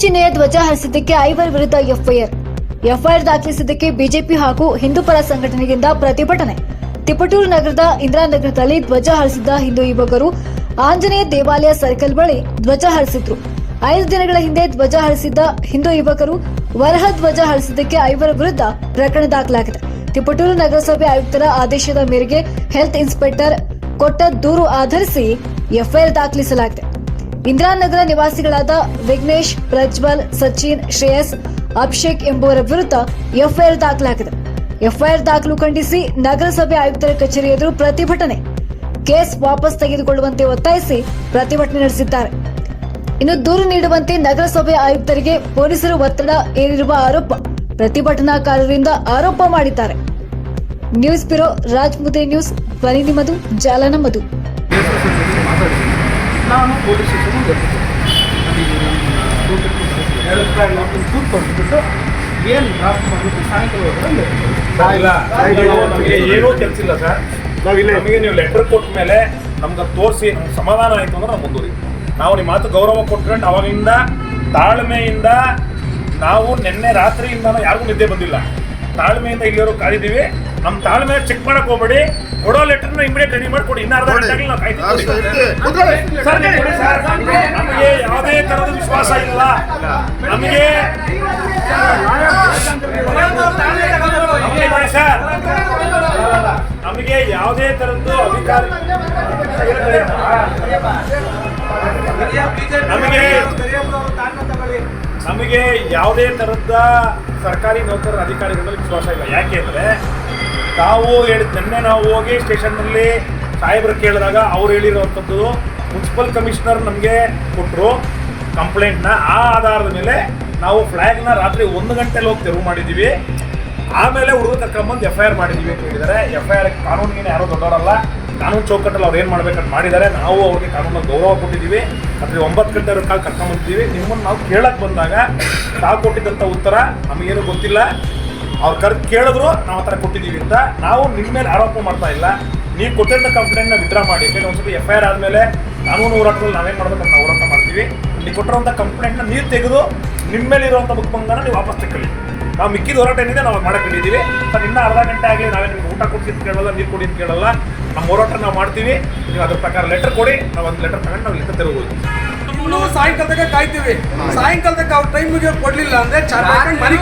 ಚಿಹ್ನೆಯ ಧ್ವಜ ಹರಿಸಿದ್ದಕ್ಕೆ ಐವರ್ ವಿರುದ್ಧ ಎಫ್ಐಆರ್. ಎಫ್ಐಆರ್ ದಾಖಲಿಸಿದ್ದಕ್ಕೆ ಬಿಜೆಪಿ ಹಾಗೂ ಹಿಂದೂಪರ ಸಂಘಟನೆಯಿಂದ ಪ್ರತಿಭಟನೆ. ತಿಪಟೂರು ನಗರದ ಇಂದಿರಾನಗರದಲ್ಲಿ ಧ್ವಜ ಹರಿಸಿದ್ದ ಹಿಂದೂ ಯುವಕರು ಆಂಜನೇಯ ದೇವಾಲಯ ಸರ್ಕಲ್ ಬಳಿ ಧ್ವಜ ಹರಿಸಿದ್ರು. ಐದು ದಿನಗಳ ಹಿಂದೆ ಧ್ವಜ ಹರಿಸಿದ್ದ ಹಿಂದೂ ಯುವಕರು ವರಹ ಧ್ವಜ ಹರಿಸಿದ್ದಕ್ಕೆ ಐವರ ವಿರುದ್ಧ ಪ್ರಕರಣ ದಾಖಲಾಗಿದೆ. ತಿಪಟೂರು ನಗರಸಭೆ ಆಯುಕ್ತರ ಆದೇಶದ ಮೇರೆಗೆ ಹೆಲ್ತ್ ಇನ್ಸ್ಪೆಕ್ಟರ್ ಕೊಟ್ಟ ದೂರು ಆಧರಿಸಿ ಎಫ್ಐಆರ್ ದಾಖಲಿಸಲಾಗಿದೆ. ಇಂದಿರಾನಗರ ನಿವಾಸಿಗಳಾದ ವಿಘ್ನೇಶ್, ಪ್ರಜ್ವಲ್, ಸಚಿನ್, ಶ್ರೇಯಸ್, ಅಭಿಷೇಕ್ ಎಂಬುವರ ವಿರುದ್ಧ ಎಫ್ಐಆರ್ ದಾಖಲಾಗಿದೆ. ಎಫ್ಐಆರ್ ದಾಖಲು ಖಂಡಿಸಿ ನಗರಸಭೆ ಆಯುಕ್ತರ ಕಚೇರಿ ಎದುರು ಪ್ರತಿಭಟನೆ. ಕೇಸ್ ವಾಪಸ್ ತೆಗೆದುಕೊಳ್ಳುವಂತೆ ಒತ್ತಾಯಿಸಿ ಪ್ರತಿಭಟನೆ ನಡೆಸಿದ್ದಾರೆ. ಇನ್ನು ದೂರು ನೀಡುವಂತೆ ನಗರಸಭೆ ಆಯುಕ್ತರಿಗೆ ಪೊಲೀಸರು ಒತ್ತಡ ಏರಿರುವ ಆರೋಪ. ಪ್ರತಿಭಟನಾಕಾರರಿಂದ ಆರೋಪ ಮಾಡಿದ್ದಾರೆ. ನ್ಯೂಸ್ ಬ್ಯೂರೋ ರಾಜ್ ಮುದ್ದೆ ನ್ಯೂಸ್ ಧ್ವನಿ ನಿಮ್ಮದು ಜಾಲ ನಮ್ಮದು ಮಾತಾಡಿ ನಾನು ಪೊಲೀಸ್ ಸ್ಟೇಷನ್ ಬರ್ತಿದ್ದೆ ಕೂತ್ ಕೊಟ್ಬಿಟ್ಟು ಏನು ಡ್ರಾಪ್ ಮಾಡಿಬಿಟ್ಟು ಸಾಯಂಕಾಲ ಹೋದ್ರೆ ಇಲ್ಲ ನಮಗೆ ಏನೂ ಕೆಲಸ ಇಲ್ಲ ಸರ್. ನಮಗೆ ನೀವು ಲೆಟರ್ ಕೊಟ್ಟ ಮೇಲೆ ನಮ್ಗೆ ತೋರಿಸಿ ನಮ್ಗೆ ಸಮಾಧಾನ ಆಯಿತು ಅಂದ್ರೆ ನಾವು ಮುಂದುವರಿ ನಾವು ನಿಮ್ಮ ಮಾತು ಗೌರವ ಕೊಟ್ಕೊಂಡು ಅವಾಗಿಂದ ತಾಳ್ಮೆಯಿಂದ ನಾವು ನಿನ್ನೆ ರಾತ್ರಿಯಿಂದ ಯಾರಿಗೂ ನಿದ್ದೆ ಬಂದಿಲ್ಲ. ತಾಳ್ಮೆಯಿಂದ ಇಲ್ಲಿಯವರು ಕಾದಿದ್ದೀವಿ. ನಮ್ಮ ತಾಳ್ಮೆ ಚೆಕ್ ಮಾಡಕ್ ಹೋಗ್ಬೇಡಿ. ಕೊಡೋ ಲೆಟರ್ನ ಇಮಿಡಿಯೇಟ್ ರೆಡಿ ಮಾಡ್ಕೊಡಿ ಇನ್ನ ಅರ್ಧ ಗಂಟೆ ಆಗಲಿ ನಾವು ಕಾಯ್ತೀವಿ. ಸರ್ ನಮಗೆ ಯಾವುದೇ ತರದ ವಿಶ್ವಾಸ ಇಲ್ಲ ನಮಗೆ ಸರ್. ನಮಗೆ ಯಾವುದೇ ತರದ್ದು ಅಧಿಕಾರಿ ನಮಗೆ ಯಾವುದೇ ಥರದ ಸರ್ಕಾರಿ ನೌಕರರ ಅಧಿಕಾರಿಗಳ ಮೇಲೆ ವಿಶ್ವಾಸ ಇಲ್ಲ. ಯಾಕೆ ಅಂದರೆ ತಾವು ಹೇಳಿ ನಿನ್ನೆ ನಾವು ಹೋಗಿ ಸ್ಟೇಷನ್ನಲ್ಲಿ ಸಾಹೇಬ್ರು ಕೇಳಿದಾಗ ಅವ್ರು ಹೇಳಿರುವಂಥದ್ದು ಮುನ್ಸಿಪಲ್ ಕಮಿಷನರ್ ನಮಗೆ ಕೊಟ್ಟರು ಕಂಪ್ಲೇಂಟ್ನ. ಆ ಆಧಾರದ ಮೇಲೆ ನಾವು ಫ್ಲ್ಯಾಗ್ನ ರಾತ್ರಿ ಒಂದು ಗಂಟೆಲಿ ಹೋಗಿ ತೆರವು ಮಾಡಿದ್ದೀವಿ. ಆಮೇಲೆ ಹುಡುಗರು ಕರ್ಕೊಂಬಂದು ಎಫ್ ಐ ಆರ್ ಮಾಡಿದ್ದೀವಿ ಅಂತ ಹೇಳಿದ್ದಾರೆ. ಎಫ್ ಐ ಆರ್ ಕಾನೂನಿಗೆ ಯಾರೂ ದೊಡ್ಡವರಲ್ಲ. ಕಾನೂನು ಚೌಕಟ್ಟಲ್ಲಿ ಅವ್ರು ಏನು ಮಾಡ್ಬೇಕಂತ ಮಾಡಿದ್ದಾರೆ. ನಾವು ಅವ್ರಿಗೆ ಕಾನೂನು ಗೌರವ ಕೊಟ್ಟಿದ್ದೀವಿ. ಆದರೆ ಒಂಬತ್ತು ಗಂಟೆ ಕಾಲ ಕರ್ಕೊಂಬಂದಿದ್ದೀವಿ ನಿಮ್ಮನ್ನು ನಾವು ಕೇಳಕ್ಕೆ ಬಂದಾಗ ತಾವು ಕೊಟ್ಟಿದ್ದಂಥ ಉತ್ತರ ನಮಗೇನು ಗೊತ್ತಿಲ್ಲ. ಅವ್ರು ಕರ್ ಕೇಳಿದ್ರು ನಾವು ಆ ಥರ ಕೊಟ್ಟಿದ್ದೀವಿ ಅಂತ. ನಾವು ನಿಮ್ಮ ಮೇಲೆ ಆರೋಪ ಮಾಡ್ತಾ ಇಲ್ಲ. ನೀವು ಕೊಟ್ಟಿದ್ದ ಕಂಪ್ಲೇಂಟ್ನ ವಿಡ್ರಾ ಮಾಡಿ. ಯಾಕಂದ್ರೆ ಸ್ವಲ್ಪ ಎಫ್ ಐ ಆರ್ ಆದಮೇಲೆ ಕಾನೂನು ಹೋರಾಟದಲ್ಲಿ ನಾವೇನು ಮಾಡ್ಬೇಕಂತ ನಾವು ಹೋರಾಟ ಮಾಡ್ತೀವಿ. ನೀವು ಕೊಟ್ಟಿರೋಂಥ ಕಂಪ್ಲೇಂಟ್ನ ನೀರು ತೆಗೆದು ನಿಮ್ಮ ಮೇಲೆ ಇರುವಂಥ ಮುಖಭಂಗನ ನೀವು ವಾಪಸ್ ತಗೊಳ್ಳಿ ನಾವು ಮಿಕ್ಕಿದ ಹೋರಾಟ ಏನಿದೆ ನಾವು ಮಾಡಕೊಂಡಿದ್ದೀವಿ ಸರ್ ಇನ್ನೂ ಅರ್ಧ ಗಂಟೆ ಆಗಲಿ ನಾವೇ ನಿಮ್ಗೆ ಊಟ ಕೊಡ್ಸಿ ಅಂತ ಕೇಳಲ್ಲ ನೀರು ಕೊಡಿ ಅಂತ ಕೇಳಲ್ಲ. ನಮ್ಮ ಹೋರಾಟ ನಾವು ಮಾಡ್ತೀವಿ. ನೀವು ಅದ್ರ ಪ್ರಕಾರ ಲೆಟರ್ ಕೊಡಿ ನಾವು ಒಂದು ಲೆಟರ್ ತಗೊಂಡು ನಾವು ಲೆಟರ್ ತೆರಬಹುದು ಇನ್ನೂ ಸಾಯಂಕಾಲದಾಗ ಕಾಯ್ತೀವಿ. ಸಾಯಂಕಾಲದಾಗ ಅವ್ರ ಟೈಮಿಗೆ ಕೊಡಲಿಲ್ಲ ಅಂದ್ರೆ ಚೆನ್ನಾಗಿ ಮನಿ